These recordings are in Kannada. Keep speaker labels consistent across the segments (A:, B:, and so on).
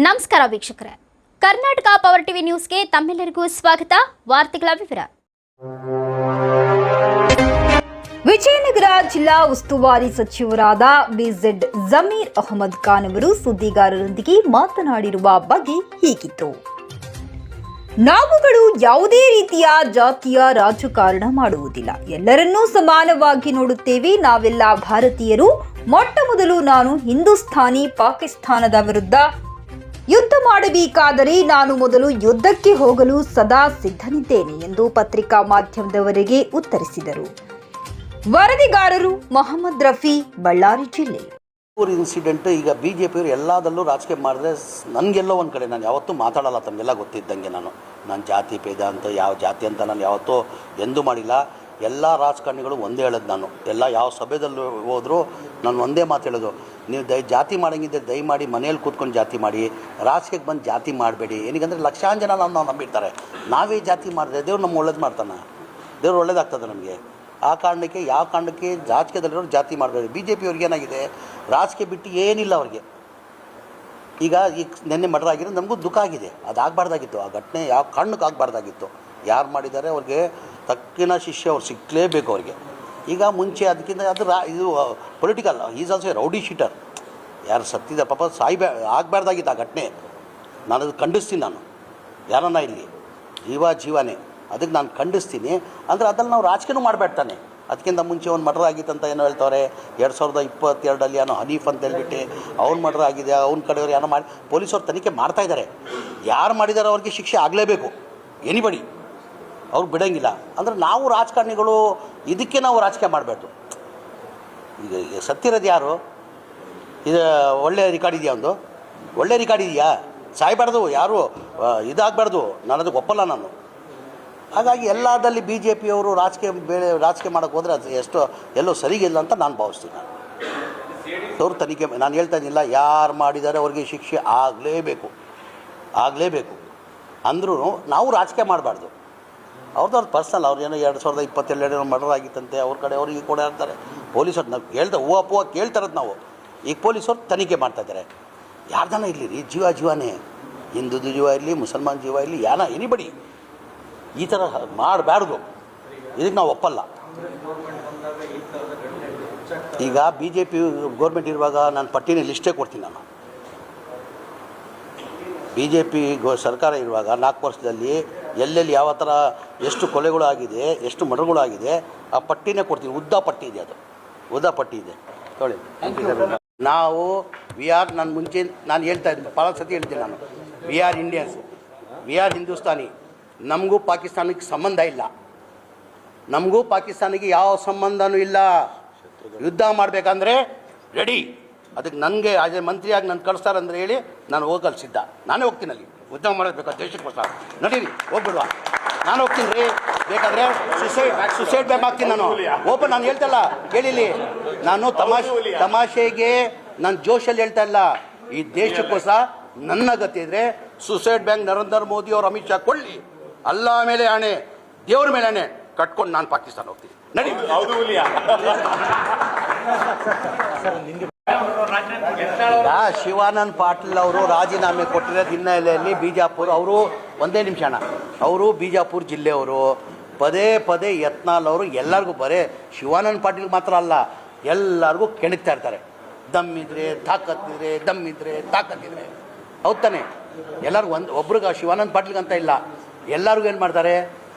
A: ನಮಸ್ಕಾರ ವೀಕ್ಷಕರೇ. ಕರ್ನಾಟಕ ಪವರ್ ಟಿವಿ ನ್ಯೂಸ್ಗೆ ತಮ್ಮೆಲ್ಲರಿಗೂ ಸ್ವಾಗತ. ವಾರ್ತೆಗಳ ವಿವರ. ವಿಜಯನಗರ ಜಿಲ್ಲಾ ಉಸ್ತುವಾರಿ ಸಚಿವರಾದ ಬಿಜೆಡ್ ಜಮೀರ್ ಅಹಮದ್ ಖಾನ್ ಅವರು ಸುದ್ದಿಗಾರರೊಂದಿಗೆ ಮಾತನಾಡಿರುವ ಬಗ್ಗೆ ಹೀಗಿತ್ತು. ನಾವುಗಳು ಯಾವುದೇ ರೀತಿಯ ಜಾತಿಯ ರಾಜಕಾರಣ ಮಾಡುವುದಿಲ್ಲ. ಎಲ್ಲರನ್ನೂ ಸಮಾನವಾಗಿ ನೋಡುತ್ತೇವೆ. ನಾವೆಲ್ಲ ಭಾರತೀಯರು. ಮೊಟ್ಟ ಮೊದಲು ನಾನು ಹಿಂದೂಸ್ಥಾನಿ ಪಾಕಿಸ್ತಾನದ ವಿರುದ್ಧ ಯುದ್ಧ ಮಾಡಬೇಕಾದರೆ ನಾನು ಮೊದಲು ಯುದ್ಧಕ್ಕೆ ಹೋಗಲು ಸದಾ ಸಿದ್ಧನಿದ್ದೇನೆ ಎಂದು ಪತ್ರಿಕಾ ಮಾಧ್ಯಮದವರಿಗೆ ಉತ್ತರಿಸಿದರು. ವರದಿಗಾರರು ಮೊಹಮ್ಮದ್ ರಫಿ, ಬಳ್ಳಾರಿ ಜಿಲ್ಲೆ.
B: ಇನ್ಸಿಡೆಂಟ್ ಈಗ ಬಿ ಜೆ ಪಿಯವರು ಎಲ್ಲದಲ್ಲೂ ರಾಜಕೀಯ ಮಾಡಿದ್ರೆ ನನಗೆಲ್ಲೋ ಒಂದು ಕಡೆ, ನಾನು ಯಾವತ್ತೂ ಮಾತಾಡಲ್ಲ, ತಮಗೆಲ್ಲ ಗೊತ್ತಿದ್ದಂಗೆ ನಾನು. ನಾನು ಜಾತಿ ಭೇದ ಅಂತ, ಯಾವ ಜಾತಿ ಅಂತ ನಾನು ಯಾವತ್ತೂ ಎಂದೂ ಮಾಡಿಲ್ಲ. ಎಲ್ಲ ರಾಜಕಾರಣಿಗಳು ಒಂದೇ ಹೇಳೋದು ನಾನು. ಎಲ್ಲ ಯಾವ ಸಭೆದಲ್ಲೂ ಹೋದರೂ ನಾನು ಒಂದೇ ಮಾತು ಹೇಳೋದು. ನೀವು ದಯ ಜಾತಿ ಮಾಡಂಗಿದ್ದರೆ ದಯಮಾಡಿ ಮನೇಲಿ ಕೂತ್ಕೊಂಡು ಜಾತಿ ಮಾಡಿ ರಾಜಕೀಯಕ್ಕೆ ಬಂದು ಜಾತಿ ಮಾಡಬೇಡಿ. ಏನಕ್ಕಂದರೆ ಲಕ್ಷಾಂತರ ಜನ ನಾವು ನಂಬಿರ್ತಾರೆ. ನಾವೇ ಜಾತಿ ಮಾಡಿದ್ರೆ ದೇವ್ರು ನಮ್ಮ ಒಳ್ಳೇದು ಮಾಡ್ತಾನೆ? ದೇವ್ರು ಒಳ್ಳೇದಾಗ್ತದೆ ನಮಗೆ? ಆ ಕಾರಣಕ್ಕೆ, ಯಾವ ಕಾರಣಕ್ಕೆ ರಾಜಕೀಯದಲ್ಲಿರೋರು ಜಾತಿ ಮಾಡಬೇಡಿ. ಬಿ ಜೆ ಪಿಯವ್ರಿಗೆ ಏನಾಗಿದೆ? ರಾಜಕೀಯ ಬಿಟ್ಟು ಏನಿಲ್ಲ ಅವ್ರಿಗೆ. ಈಗ ಈಗ ನಿನ್ನೆ ಮರ್ಡರ್ ಆಗಿರೋ ನಮಗೂ ದುಃಖ ಆಗಿದೆ. ಅದು ಆಗಬಾರ್ದಾಗಿತ್ತು ಆ ಘಟನೆ ಯಾವ ಕಾರಣಕ್ಕೆ ಆಗಬಾರ್ದಾಗಿತ್ತು. ಯಾರು ಮಾಡಿದ್ದಾರೆ ಅವ್ರಿಗೆ ತಕ್ಕಿನ ಶಿಷ್ಯ ಅವ್ರು ಸಿಕ್ಕಲೇಬೇಕು ಅವ್ರಿಗೆ. ಈಗ ಮುಂಚೆ ಅದಕ್ಕಿಂತ ಅದು ರಾ ಇದು political is also rowdy sheeter ಯಾರು ಸತ್ತಿದ ಪಾಪ ಸಾಯ್ಬೇ, ಆಗಬಾರ್ದಾಗಿತ್ತು ಆ ಘಟನೆ. ನಾನು ಅದು ಖಂಡಿಸ್ತೀನಿ ನಾನು. ಯಾರನ್ನ ಇಲ್ಲಿ? ಜೀವ ಜೀವನೇ. ಅದಕ್ಕೆ ನಾನು ಖಂಡಿಸ್ತೀನಿ. ಅಂದರೆ ಅದನ್ನು ನಾವು ರಾಜಕೀಯ ಮಾಡಬೇಡ್ತಾನೆ ಅದಕ್ಕಿಂತ ಮುಂಚೆ ಒಂದು ಮರ್ಡರ್ ಆಗಿತ್ತು ಅಂತ ಏನೋ ಹೇಳ್ತಾವ್ರೆ? ಎರಡು ಸಾವಿರದ ಇಪ್ಪತ್ತೆರಡಲ್ಲಿ ಏನೋ ಹನೀಫ್ ಅಂತ ಹೇಳ್ಬಿಟ್ಟು ಅವ್ನು ಮರ್ಡರ್ ಆಗಿದೆ, ಅವ್ನ ಕಡೆಯವ್ರು ಏನೋ ಮಾಡಿ ಪೊಲೀಸವ್ರು ತನಿಖೆ ಮಾಡ್ತಾಯಿದ್ದಾರೆ ಯಾರು ಮಾಡಿದಾರೋ ಅವ್ರಿಗೆ ಶಿಕ್ಷೆ ಆಗಲೇಬೇಕು. ಎನಿಬಡಿ ಅವ್ರು ಬಿಡೋಂಗಿಲ್ಲ. ಅಂದರೆ ನಾವು ರಾಜಕಾರಣಿಗಳು ಇದಕ್ಕೆ ನಾವು ರಾಜಕೀಯ ಮಾಡಬಾರ್ದು ಈಗ ಸತ್ತಿರೋದು ಯಾರು? ಇದು ಒಳ್ಳೆ ರಿಕಾರ್ಡ್ ಇದೆಯಾ ಒಂದು? ಒಳ್ಳೆ ರಿಕಾರ್ಡ್ ಇದೆಯಾ? ಸಾಯ್ಬಾರ್ದು, ಯಾರು ಇದಾಗಬಾರ್ದು. ನಾನು ಅದಕ್ಕೆ ಒಪ್ಪಲ್ಲ ನಾನು. ಹಾಗಾಗಿ ಎಲ್ಲದಲ್ಲಿ ಬಿ ಜೆ ಪಿಯವರು ರಾಜಕೀಯ ಬೇರೆ ರಾಜಕೀಯ ಮಾಡೋಕ್ಕೆ ಹೋದರೆ ಅದು ಎಷ್ಟು, ಎಲ್ಲೋ ಸರಿಗಿಲ್ಲ ಅಂತ ನಾನು ಭಾವಿಸ್ತೀನಿ ನಾನು. ಅವ್ರು ತನಿಖೆ ನಾನು ಹೇಳ್ತಾ ಇದ್ದಿಲ್ಲ, ಯಾರು ಮಾಡಿದ್ದಾರೆ ಅವ್ರಿಗೆ ಶಿಕ್ಷೆ ಆಗಲೇಬೇಕು. ಆಗಲೇಬೇಕು. ಅಂದ್ರೂ ನಾವು ರಾಜಕೀಯ ಮಾಡಬಾರ್ದು. ಅವ್ರದ್ದು ಪರ್ಸನಲ್ ಅವ್ರು ಏನೋ ಎರಡು ಸಾವಿರದ ಇಪ್ಪತ್ತೆರಡು ಮರ್ಡರ್ ಆಗಿತ್ತಂತೆ, ಅವ್ರ ಕಡೆ ಅವ್ರಿಗೆ ಕೂಡ ಇರ್ತಾರೆ ಪೊಲೀಸರು ನಾವು ಕೇಳ್ತಾ ಹೂವು ಪೂವ ಕೇಳ್ತಾರದು ನಾವು. ಈಗ ಪೊಲೀಸರು ತನಿಖೆ ಮಾಡ್ತಾ ಇದ್ದಾರೆ. ಯಾರ್ದಾನ ಇರಲಿ ರೀ, ಜೀವ ಜೀವನೇ. ಹಿಂದೂ ಜೀವ ಇರಲಿ, ಮುಸಲ್ಮಾನ್ ಜೀವ ಇರಲಿ, ಯಾನ ಎನಿಬಡಿ ಈ ಥರ ಮಾಡಬಾರ್ದು ಇದಕ್ಕೆ ನಾವು ಒಪ್ಪಲ್ಲ. ಈಗ ಬಿ ಜೆ ಪಿ ಗೌರ್ಮೆಂಟ್ ಇರುವಾಗ ನಾನು ಪಟ್ಟಿನ ಲಿಸ್ಟೇ ಕೊಡ್ತೀನಿ ನಾನು. ಬಿ ಜೆ ಪಿ ಸರ್ಕಾರ ಇರುವಾಗ ನಾಲ್ಕು ವರ್ಷದಲ್ಲಿ ಎಲ್ಲೆಲ್ಲಿ ಯಾವ ಥರ ಎಷ್ಟು ಕೊಲೆಗಳು ಆಗಿದೆ ಎಷ್ಟು ಮರ್ಡರ್ಗಳು ಆಗಿದೆ ಆ ಪಟ್ಟಿನೇ ಕೊಡ್ತೀನಿ. ಉದ್ದ ಪಟ್ಟಿ ಇದೆ ಅದು. ಉದ್ದ ಪಟ್ಟಿ ಇದೆ. ನಾವು ವಿ ಆರ್ ನಾನು ಮುಂಚೆ ನಾನು ಹೇಳ್ತಾ ಇದ್ದೀನಿ ಭಾಳ ಸತಿ ಹೇಳ್ತೀನಿ ನಾನು. We are Indians. We are Hindustani. ನಮಗೂ ಪಾಕಿಸ್ತಾನಕ್ಕೆ ಸಂಬಂಧ ಇಲ್ಲ. ನಮಗೂ ಪಾಕಿಸ್ತಾನಿಗೆ ಯಾವ ಸಂಬಂಧನೂ ಇಲ್ಲ. ಯುದ್ಧ ಮಾಡಬೇಕಂದ್ರೆ ರೆಡಿ ಅದಕ್ಕೆ ನನಗೆ ಅದೇ ಮಂತ್ರಿಯಾಗಿ ನಾನು ಕಳಿಸ್ತಾರಂದ್ರೆ ಹೇಳಿ ನಾನು ಹೋಗಿ ಕಲಿಸಿದ್ದ ನಾನೇ ಹೋಗ್ತೀನಿ ಅಲ್ಲಿ. ಯುದ್ಧ ಮಾಡಬೇಕು ದೇಶಕ್ಕೋಸ್ಕರ ನಡೀರಿ ಹೋಗ್ಬಿಡುವ. ನಾನು ಹೋಗ್ತೀನಿ ರೀ. ಬೇಕಾದ್ರೆ ಸುಸೈಡ್ ಸುಸೈಡ್ ಬ್ಯಾಕ್ ಹಾಕ್ತೀನಿ ನಾನು. ಓಪನ್ ನಾನು ಹೇಳ್ತಲ್ಲ ಕೇಳಿಲಿ ನಾನು ತಮಾಷೆ ತಮಾಷೆಗೆ ನಾನು ಜೋಶಲ್ಲಿ ಹೇಳ್ತಾ ಇಲ್ಲ. ಈ ದೇಶಕ್ಕೋಸ್ಕರ ನನ್ನ ಗತಿ ಇದ್ರೆ ಸುಸೈಡ್ ಬ್ಯಾಂಕ್ ನರೇಂದ್ರ ಮೋದಿ ಅವರು ಅಮಿತ್ ಶಾ ಕೊಳ್ಳಿ ಅಲ್ಲ ಮೇಲೆ ಆಣೆ ದೇವ್ರ ಮೇಲೆ ಆಣೆ ಕಟ್ಕೊಂಡು ನಾನು ಪಾಕಿಸ್ತಾನ ಹೋಗ್ತೀನಿ. ನಡಿ ಈಗ ಶಿವಾನಂದ್ ಪಾಟೀಲ್ ಅವರು ರಾಜೀನಾಮೆ ಕೊಟ್ಟಿರೋ ಹಿನ್ನೆಲೆಯಲ್ಲಿ ಬಿಜಾಪುರ ಅವರು ಒಂದೇ ನಿಮಿಷ ಅವರು ಬಿಜಾಪುರ ಜಿಲ್ಲೆಯವರು. ಪದೇ ಪದೇ ಯತ್ನಾಲ್ ಅವರು ಎಲ್ಲರಿಗೂ ಬರೇ ಶಿವಾನಂದ್ ಪಾಟೀಲ್ ಮಾತ್ರ ಅಲ್ಲ, ಎಲ್ಲರಿಗೂ ಕೆಣಕ್ತಾ ಇರ್ತಾರೆ. ದಮ್ಮಿದ್ರೆ ತಾಕತ್ತಿದ್ರೆ ದಮ್ಮಿದ್ರೆ ತಾಕತ್ತಿದ್ರೆ ಹೌದ್ ತಾನೆ? ಎಲ್ಲರಿಗೂ ಒಂದು, ಒಬ್ರಿಗೆ ಶಿವಾನಂದ್ ಪಾಟೀಲ್ಗೆ ಅಂತ ಇಲ್ಲ. ಎಲ್ಲರಿಗೂ ಏನು ಮಾಡ್ತಾರೆ?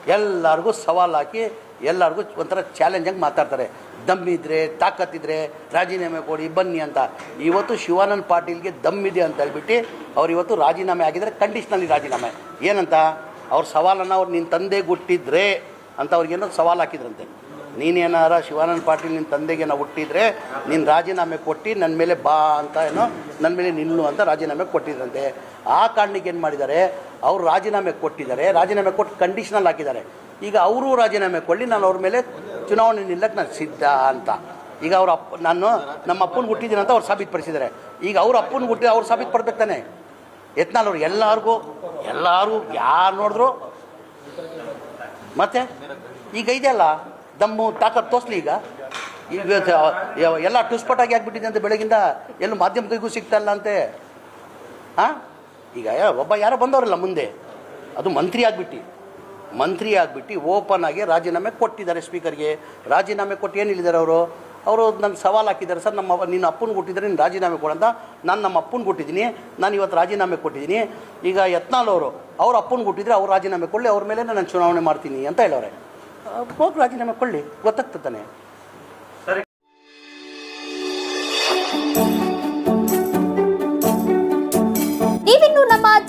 B: ಎಲ್ಲರಿಗೂ ಸವಾಲು ಹಾಕಿ ಎಲ್ಲರಿಗೂ ಒಂಥರ ಚಾಲೆಂಜಾಗಿ ಮಾತಾಡ್ತಾರೆ. ದಮ್ಮಿದ್ರೆ, ತಾಕತ್ತಿದ್ರೆ ರಾಜೀನಾಮೆ ಕೊಡಿ, ಬನ್ನಿ ಅಂತ. ಇವತ್ತು ಶಿವಾನಂದ್ ಪಾಟೀಲ್ಗೆ ದಮ್ಮಿದೆ ಅಂತ ಹೇಳ್ಬಿಟ್ಟು ಅವ್ರು ಇವತ್ತು ರಾಜೀನಾಮೆ ಆಗಿದ್ದಾರೆ ಕಂಡೀಷ್ನಲ್ಲಿ ರಾಜೀನಾಮೆ. ಏನಂತ? ಅವ್ರ ಸವಾಲನ್ನು ಅವ್ರು ನಿನ್ನ ತಂದೆ ಹುಟ್ಟಿದ್ರೆ ಅಂತ ಅವ್ರಿಗೇನೋ ಸವಾಲು ಹಾಕಿದ್ರಂತೆ. ನೀನೇನಾರ ಶಿವಾನಂದ ಪಾಟೀಲ್ ನಿನ್ನ ತಂದೆಗೆ ನಾವು ಹುಟ್ಟಿದ್ರೆ ನೀನು ರಾಜೀನಾಮೆ ಕೊಟ್ಟು ನನ್ನ ಮೇಲೆ ಬಾ ಅಂತ ಏನೋ ನನ್ನ ಮೇಲೆ ನಿಲ್ಲು ಅಂತ ರಾಜೀನಾಮೆ ಕೊಟ್ಟಿದ್ರಂತೆ. ಆ ಕಾರಣಕ್ಕೆ ಏನು ಮಾಡಿದ್ದಾರೆ? ಅವರು ರಾಜೀನಾಮೆ ಕೊಟ್ಟಿದ್ದಾರೆ, ರಾಜೀನಾಮೆ ಕೊಟ್ಟು ಕಂಡೀಷನಲ್ ಹಾಕಿದ್ದಾರೆ. ಈಗ ಅವರು ರಾಜೀನಾಮೆ ಕೊಡಲಿ, ನಾನು ಅವ್ರ ಮೇಲೆ ಚುನಾವಣೆ ನಿಲ್ಲಕ್ಕೆ ನಾನು ಸಿದ್ಧ ಅಂತ. ಈಗ ಅವ್ರ ಅಪ್ಪ, ನಾನು ನಮ್ಮ ಅಪ್ಪನ ಹುಟ್ಟಿದ್ದೀನಿ ಅಂತ ಅವ್ರು ಸಾಬೀತುಪಡಿಸಿದ್ದಾರೆ ಈಗ ಅವ್ರ ಅಪ್ಪನ ಹುಟ್ಟಿ ಅವ್ರು ಸಾಬೀತುಪಡ್ಬೇಕು ತಾನೆ? ಎತ್ನಾಲ್ ಅವ್ರು ಎಲ್ಲರಿಗೂ ಎಲ್ಲರೂ ಯಾರು ನೋಡಿದ್ರು? ಮತ್ತೆ? ಈಗ ಇದೆಯಲ್ಲ ದಮ್ಮು ತಾಕತ್ ತೋರಿಸ್ಲಿ ಈಗ. ಈಗ ಎಲ್ಲ ಟುಸ್ಪಟಾಗಿ ಆಗ್ಬಿಟ್ಟಿದೆ ಅಂತ ಬೆಳಗಿಂದ ಎಲ್ಲೂ ಮಾಧ್ಯಮ ಕೈಗೂ ಸಿಗ್ತಾ ಇಲ್ಲ ಅಂತೆ. ಹಾಂ? ಈಗ ಒಬ್ಬ ಯಾರೋ ಬಂದವರಲ್ಲ ಮುಂದೆ. ಅದು ಮಂತ್ರಿ ಆಗಿಬಿಟ್ಟು. ಮಂತ್ರಿ ಆಗಿಬಿಟ್ಟು ಓಪನ್ ಆಗಿ ರಾಜೀನಾಮೆ ಕೊಟ್ಟಿದ್ದಾರೆ ಸ್ಪೀಕರ್ಗೆ. ರಾಜೀನಾಮೆ ಕೊಟ್ಟು ಏನು ಹೇಳಿದ್ದಾರೆ ಅವರು? ಅವರು ನನಗೆ ಸವಾಲು ಹಾಕಿದ್ದಾರೆ, ಸರ್, ನಮ್ಮ ನಿನ್ನ ಅಪ್ಪನ ಕೊಟ್ಟಿದ್ದಾರೆ ನೀನು ರಾಜೀನಾಮೆ ಕೊಡಂತ ನಾನು ನಮ್ಮ ಅಪ್ಪನ ಕೊಟ್ಟಿದ್ದೀನಿ, ನಾನು ಇವತ್ತು ರಾಜೀನಾಮೆ ಕೊಟ್ಟಿದ್ದೀನಿ. ಈಗ ಯತ್ನಾಳ್ ಅವರು, ಅವ್ರ ಅಪ್ಪನ ಕೊಟ್ಟಿದ್ರೆ ಅವ್ರು ರಾಜೀನಾಮೆ ಕೊಡಲಿ, ಅವ್ರ ಮೇಲೆ ನಾನು ಚುನಾವಣೆ ಮಾಡ್ತೀನಿ ಅಂತ ಹೇಳೋರೆ ಹೋಗಿ ರಾಜೀನಾಮೆ ಕೊಡಲಿ, ಗೊತ್ತಾಗ್ತದೆ